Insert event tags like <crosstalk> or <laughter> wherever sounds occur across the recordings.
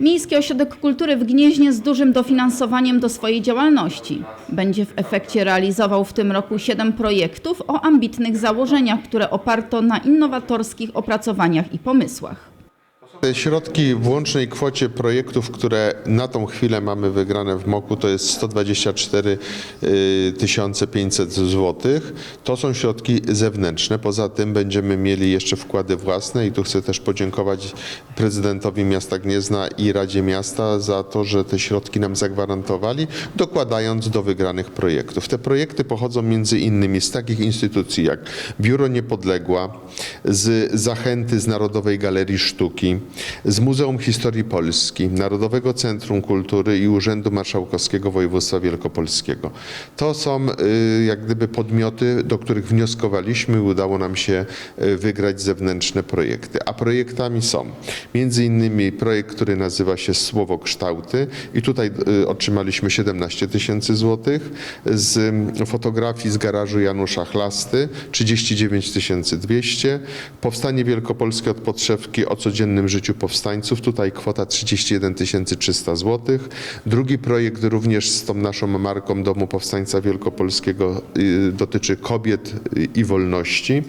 Miejski Ośrodek Kultury w Gnieźnie z dużym dofinansowaniem do swojej działalności. Będzie w efekcie realizował w tym roku siedem projektów o ambitnych założeniach, które oparto na innowatorskich opracowaniach i pomysłach. Te środki w łącznej kwocie projektów, które na tą chwilę mamy wygrane w MOK-u, to jest 124 500 zł. To są środki zewnętrzne. Poza tym będziemy mieli jeszcze wkłady własne i tu chcę też podziękować prezydentowi miasta Gniezna i Radzie Miasta za to, że te środki nam zagwarantowali, dokładając do wygranych projektów. Te projekty pochodzą między innymi z takich instytucji jak Biuro Niepodległa, z Zachęty z Narodowej Galerii Sztuki, z Muzeum Historii Polski, Narodowego Centrum Kultury i Urzędu Marszałkowskiego Województwa Wielkopolskiego. To są y, jak gdyby podmioty, do których wnioskowaliśmy i udało nam się y, wygrać zewnętrzne projekty. A projektami są między innymi projekt, który nazywa się Słowo Kształty i tutaj y, otrzymaliśmy 17 tysięcy złotych z fotografii z garażu Janusza Chlasty 39 200. Powstanie Wielkopolskie od podszewki o codziennym życiu powstańców. Tutaj kwota 31 300 zł. Drugi projekt również z tą naszą marką Domu Powstańca Wielkopolskiego y, dotyczy kobiet y, i wolności.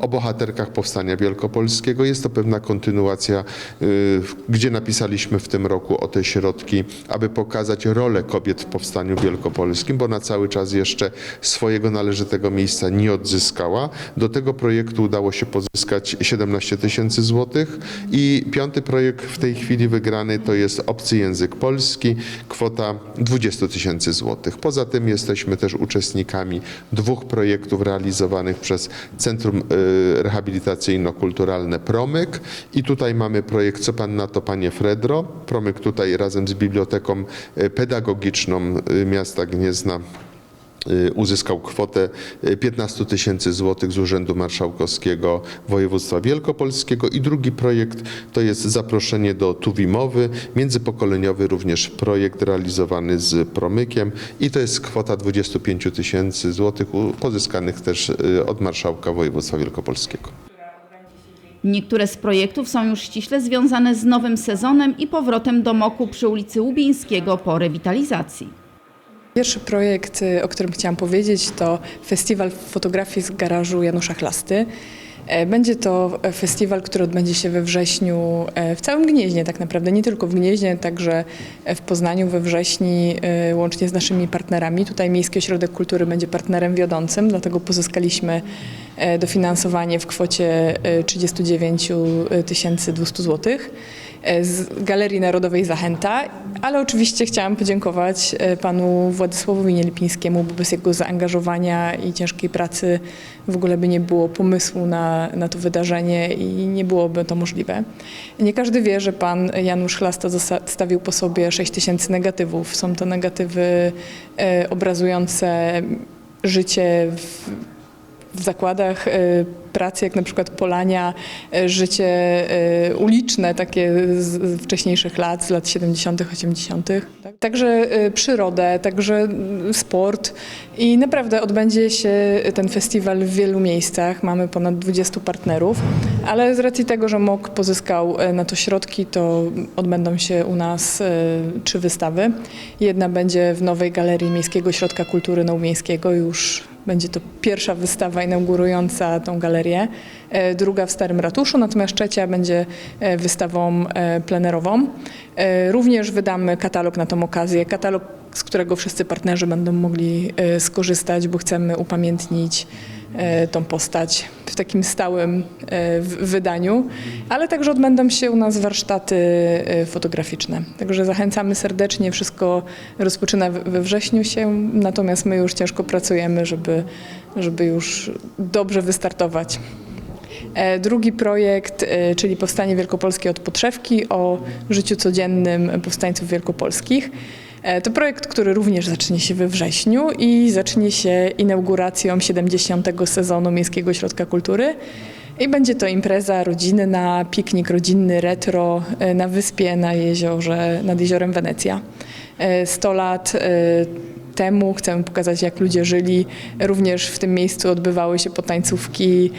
O bohaterkach Powstania Wielkopolskiego. Jest to pewna kontynuacja, y, gdzie napisaliśmy w tym roku o te środki, aby pokazać rolę kobiet w Powstaniu Wielkopolskim, bo ona cały czas jeszcze swojego należytego miejsca nie odzyskała. Do tego projektu udało się pozyskać 17 tysięcy złotych i piąty projekt w tej chwili wygrany to jest obcy język polski, kwota 20 tysięcy złotych. Poza tym jesteśmy też uczestnikami dwóch projektów realizowanych przez Centrum y, Rehabilitacyjno-Kulturalne Promyk i tutaj mamy projekt Co Pan na to Panie Fredro. Promyk tutaj razem z Biblioteką y, Pedagogiczną y, miasta Gniezna uzyskał kwotę y, 15 tysięcy złotych z Urzędu Marszałkowskiego Województwa Wielkopolskiego i drugi projekt to jest zaproszenie do Tuwimowy, międzypokoleniowy również projekt realizowany z Promykiem i to jest kwota 25 tysięcy złotych pozyskanych też y, od Marszałka Województwa Wielkopolskiego. Niektóre z projektów są już ściśle związane z nowym sezonem i powrotem do Moku przy ulicy Łubińskiego po rewitalizacji. Pierwszy projekt, y, o którym chciałam powiedzieć, to Festiwal Fotografii z garażu Janusza Chlasty. E, Będzie to e, festiwal, który odbędzie się we wrześniu e, w całym Gnieźnie tak naprawdę, nie tylko w Gnieźnie, także w Poznaniu we wrześni łącznie z naszymi partnerami. Tutaj Miejski Ośrodek Kultury będzie partnerem wiodącym, dlatego pozyskaliśmy dofinansowanie w kwocie e, 39 200 złotych z Galerii Narodowej Zachęta, ale oczywiście chciałam podziękować e, panu Władysławowi Nielipińskiemu, bo bez jego zaangażowania i ciężkiej pracy w ogóle by nie było pomysłu na, na to wydarzenie i nie byłoby to możliwe. Nie każdy wie, że pan Janusz Chlasta zostawił po sobie 6 tysięcy negatywów. Są to negatywy e, obrazujące życie w, w zakładach e, pracy, jak na przykład Polania, e, życie e, uliczne, takie z wcześniejszych lat, z lat 70., 80. Tak? Także przyrodę, także sport i naprawdę odbędzie się ten festiwal w wielu miejscach. Mamy ponad 20 partnerów, ale z racji tego, że MOK pozyskał na to środki, to odbędą się u nas trzy wystawy. Jedna będzie w nowej Galerii Miejskiego Ośrodka Kultury Nowomiejskiego już będzie to pierwsza wystawa inaugurująca tą galerię, e, druga w Starym Ratuszu, natomiast trzecia będzie e, wystawą e, plenerową. Również wydamy katalog na tą okazję, katalog, z którego wszyscy partnerzy będą mogli skorzystać, bo chcemy upamiętnić tą postać w takim stałym e, wydaniu, ale także odbędą się u nas warsztaty e, fotograficzne. Także zachęcamy serdecznie, wszystko rozpoczyna we- wrześniu się, natomiast my już ciężko pracujemy, żeby, żeby już dobrze wystartować. E, Drugi projekt, e, czyli Powstanie Wielkopolskie od podszewki o życiu codziennym powstańców wielkopolskich. E, To projekt, który również zacznie się we wrześniu i zacznie się inauguracją 70. sezonu Miejskiego Ośrodka Kultury. I będzie to impreza rodzinna, piknik rodzinny, retro e, na wyspie, na jeziorze, nad jeziorem Wenecja. E, 100 lat e, temu chcemy pokazać, jak ludzie żyli. Również w tym miejscu odbywały się potańcówki,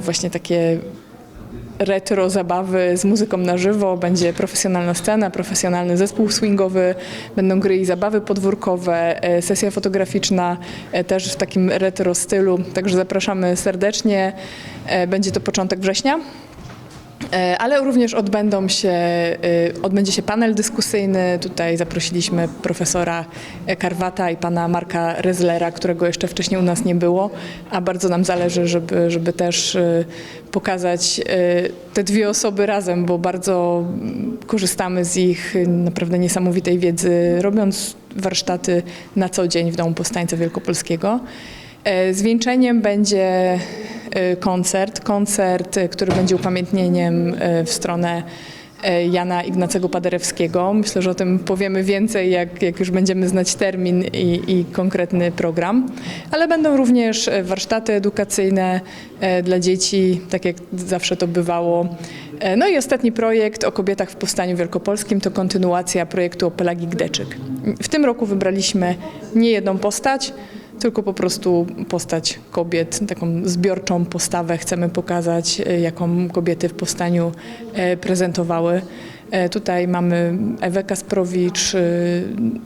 właśnie takie retro zabawy z muzyką na żywo, będzie profesjonalna scena, profesjonalny zespół swingowy, będą gry i zabawy podwórkowe, e, sesja fotograficzna e, też w takim retro stylu, także zapraszamy serdecznie. E, Będzie to początek września. E, Ale również odbędą się, e, odbędzie się panel dyskusyjny. Tutaj zaprosiliśmy profesora Karwata i pana Marka Rezlera, którego jeszcze wcześniej u nas nie było, a bardzo nam zależy, żeby, żeby też e, pokazać te dwie osoby razem, bo bardzo korzystamy z ich naprawdę niesamowitej wiedzy, robiąc warsztaty na co dzień w Domu Powstańca Wielkopolskiego. Zwieńczeniem będzie koncert, koncert, e, który będzie upamiętnieniem e, w stronę Jana Ignacego Paderewskiego. Myślę, że o tym powiemy więcej, jak, jak już będziemy znać termin i, i konkretny program. Ale będą również warsztaty edukacyjne dla dzieci, tak jak zawsze to bywało. No i ostatni projekt o kobietach w Powstaniu Wielkopolskim to kontynuacja projektu o Pelagi Gdeczyk. W tym roku wybraliśmy nie jedną postać, tylko po prostu postać kobiet, taką zbiorczą postawę chcemy pokazać, e, jaką kobiety w powstaniu e, prezentowały. E, Tutaj mamy Ewę Kasprowicz, e,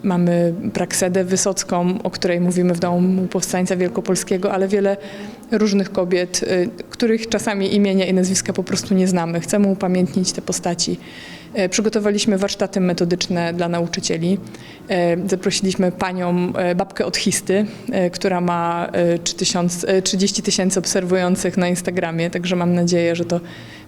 mamy Praksedę Wysocką, o której mówimy w Domu Powstańca Wielkopolskiego, ale wiele różnych kobiet, e, których czasami imienia i nazwiska po prostu nie znamy. Chcemy upamiętnić te postaci. E, Przygotowaliśmy warsztaty metodyczne dla nauczycieli. E, Zaprosiliśmy panią babkę od Histy, która ma e, 3000 e, 30 tysięcy obserwujących na Instagramie, także mam nadzieję, że to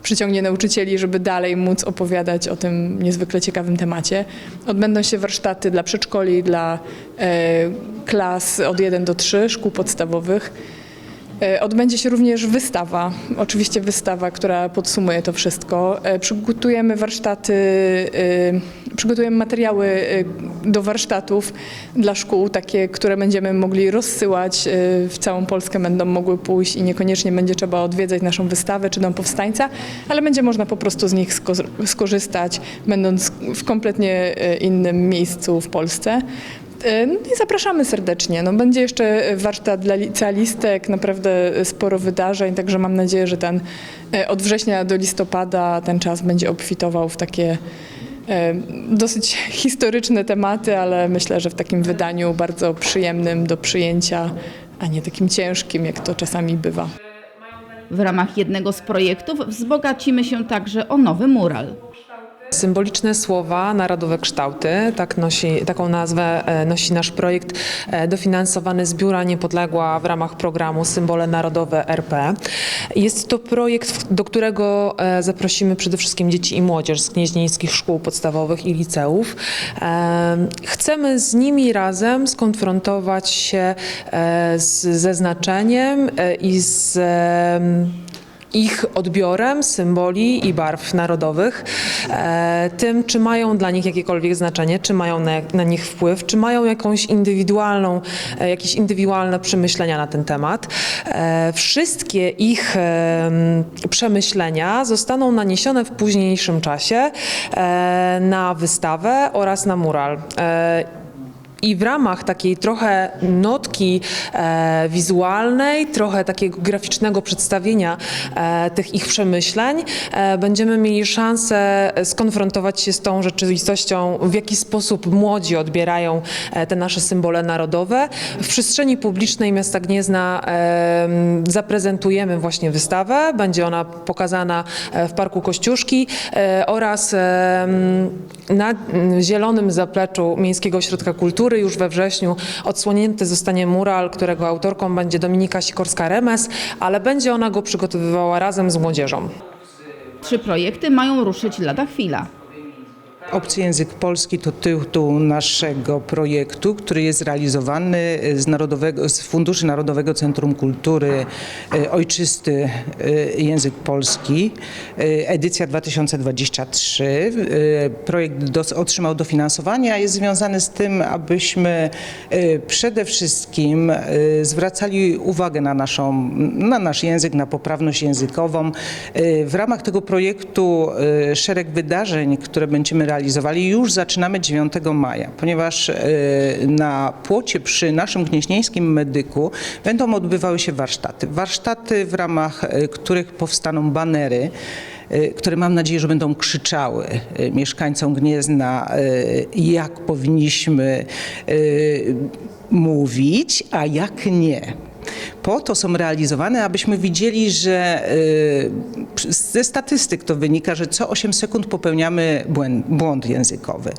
przyciągnie nauczycieli, żeby dalej móc opowiadać o tym niezwykle ciekawym temacie. Odbędą się warsztaty dla przedszkoli, dla e, klas od 1 do 3 szkół podstawowych. E, Odbędzie się również wystawa, oczywiście wystawa, która podsumuje to wszystko. E, Przygotujemy warsztaty, e, przygotujemy materiały do warsztatów dla szkół, takie, które będziemy mogli rozsyłać w całą Polskę, będą mogły pójść i niekoniecznie będzie trzeba odwiedzać naszą wystawę czy Dom Powstańca, ale będzie można po prostu z nich sko- skorzystać, będąc w kompletnie innym miejscu w Polsce. E, No i zapraszamy serdecznie. No, będzie jeszcze warsztat dla licealistek, naprawdę sporo wydarzeń, także mam nadzieję, że ten e, od września do listopada ten czas będzie obfitował w takie e, dosyć <laughs> historyczne tematy, ale myślę, że w takim wydaniu bardzo przyjemnym do przyjęcia, a nie takim ciężkim, jak to czasami bywa. W ramach jednego z projektów wzbogacimy się także o nowy mural. Symboliczne słowa, narodowe kształty, tak nosi, taką nazwę e, nosi nasz projekt e, dofinansowany z Biura Niepodległa w ramach programu Symbole Narodowe RP. Jest to projekt, do którego e, zaprosimy przede wszystkim dzieci i młodzież z gnieźnieńskich szkół podstawowych i liceów. Chcemy z nimi razem skonfrontować się z, ze znaczeniem i z ich odbiorem symboli i barw narodowych, e, tym, czy mają dla nich jakiekolwiek znaczenie, czy mają na, na nich wpływ, czy mają jakąś indywidualną, e, jakieś indywidualne przemyślenia na ten temat. E, wszystkie ich em, przemyślenia zostaną naniesione w późniejszym czasie na wystawę oraz na mural. I w ramach takiej trochę notki e, wizualnej, trochę takiego graficznego przedstawienia e, tych ich przemyśleń, e, będziemy mieli szansę skonfrontować się z tą rzeczywistością, w jaki sposób młodzi odbierają e, te nasze symbole narodowe. W przestrzeni publicznej miasta Gniezna e, zaprezentujemy właśnie wystawę. Będzie ona pokazana e, w Parku Kościuszki e, oraz e, na zielonym zapleczu Miejskiego Ośrodka Kultury już we wrześniu odsłonięty zostanie mural, którego autorką będzie Dominika Sikorska-Remes, ale będzie ona go przygotowywała razem z młodzieżą. Trzy projekty mają ruszyć lada chwila. Obcy język polski to tytuł naszego projektu, który jest realizowany z, Narodowego, z Funduszy Narodowego Centrum Kultury e, Ojczysty e, Język Polski, e, edycja 2023. E, Projekt otrzymał dofinansowanie, a jest związany z tym, abyśmy przede wszystkim zwracali uwagę na, naszą, na nasz język, na poprawność językową. W ramach tego projektu szereg wydarzeń, które będziemy realizować, Już zaczynamy 9 maja, ponieważ e, na płocie przy naszym gnieźnieńskim medyku będą odbywały się warsztaty. Warsztaty, w ramach e, których powstaną banery, e, które mam nadzieję, że będą krzyczały mieszkańcom Gniezna, jak powinniśmy mówić, a jak nie. Po to są realizowane, abyśmy widzieli, że y, ze statystyk to wynika, że co 8 sekund popełniamy błęd, błąd językowy.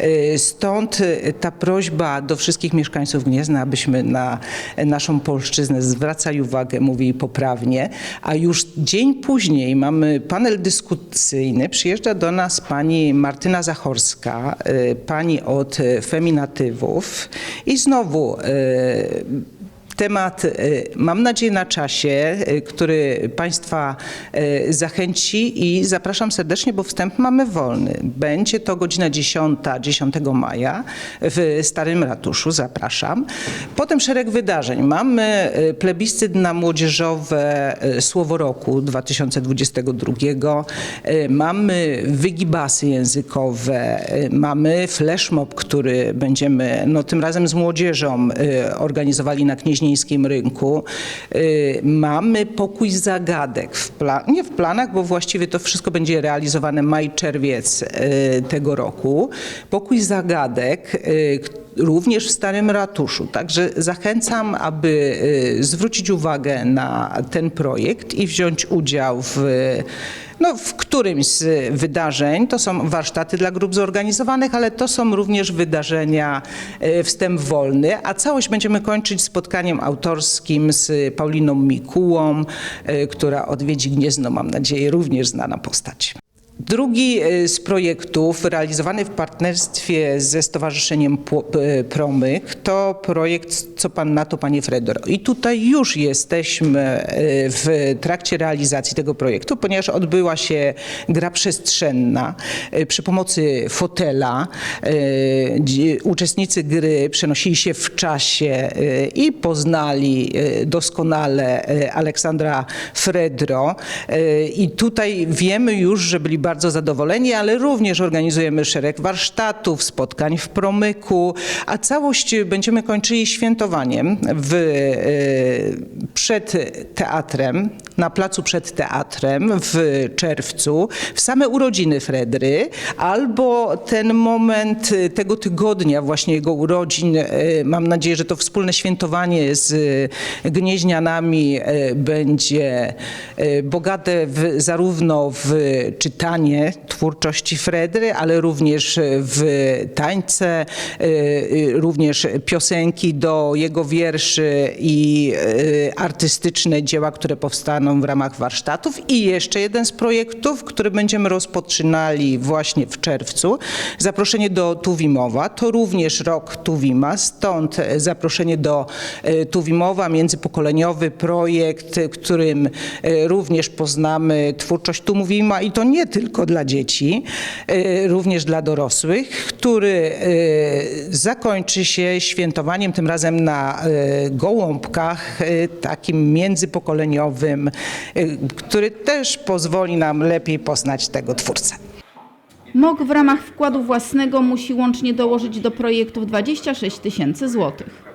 Y, Stąd y, ta prośba do wszystkich mieszkańców Gniezna, abyśmy na naszą polszczyznę zwracali uwagę, mówili poprawnie, a już dzień później mamy panel dyskusyjny. Przyjeżdża do nas pani Martyna Zachorska, pani od feminatywów i znowu Temat, y, mam nadzieję, na czasie, y, który Państwa y, zachęci i zapraszam serdecznie, bo wstęp mamy wolny. Będzie to godzina 10, 10 maja w Starym Ratuszu, zapraszam. Potem szereg wydarzeń. Mamy plebiscyt na młodzieżowe Słowo Roku 2022. Y, Mamy wygibasy językowe, mamy flashmob, który będziemy no, tym razem z młodzieżą organizowali na Gnieźnieńskim Rynku. Y, Mamy pokój zagadek, w nie w planach, bo właściwie to wszystko będzie realizowane maj, czerwiec y, tego roku. Pokój zagadek, y, również w Starym Ratuszu. Także zachęcam, aby y, zwrócić uwagę na ten projekt i wziąć udział w no, w którymś z wydarzeń. To są warsztaty dla grup zorganizowanych, ale to są również wydarzenia e, wstęp wolny, a całość będziemy kończyć spotkaniem autorskim z Pauliną Mikułą, e, która odwiedzi Gniezno, mam nadzieję, również znana postać. Drugi e, z projektów realizowany w partnerstwie ze Stowarzyszeniem e, Promyk to projekt Co Pan na to, Panie Fredro. I tutaj już jesteśmy e, w trakcie realizacji tego projektu, ponieważ odbyła się gra przestrzenna przy pomocy fotela. Uczestnicy gry przenosili się w czasie i poznali doskonale Aleksandra Fredro. I tutaj wiemy już, że byli bardzo zadowoleni, ale również organizujemy szereg warsztatów, spotkań w promyku, a całość będziemy kończyli świętowaniem w, e, przed teatrem, na placu przed teatrem w czerwcu, w same urodziny Fredry, albo ten moment tego tygodnia, właśnie jego urodzin. e, Mam nadzieję, że to wspólne świętowanie z Gnieźnianami e, będzie e, bogate w, zarówno w czytanie twórczości Fredry, ale również w tańce, również piosenki do jego wierszy i artystyczne dzieła, które powstaną w ramach warsztatów. I jeszcze jeden z projektów, który będziemy rozpoczynali właśnie w czerwcu. Zaproszenie do Tuwimowa. To również rok Tuwima, stąd e, zaproszenie do e, Tuwimowa, międzypokoleniowy projekt, w którym e, również poznamy twórczość Tuwima i to nie tylko dla dzieci, e, również dla dorosłych, który e, zakończy się świętowaniem tym razem na e, Gołąbkach, e, takim międzypokoleniowym, e, który też pozwoli nam lepiej poznać tego twórcę. MOK w ramach wkładu własnego musi łącznie dołożyć do projektów 26 tysięcy złotych.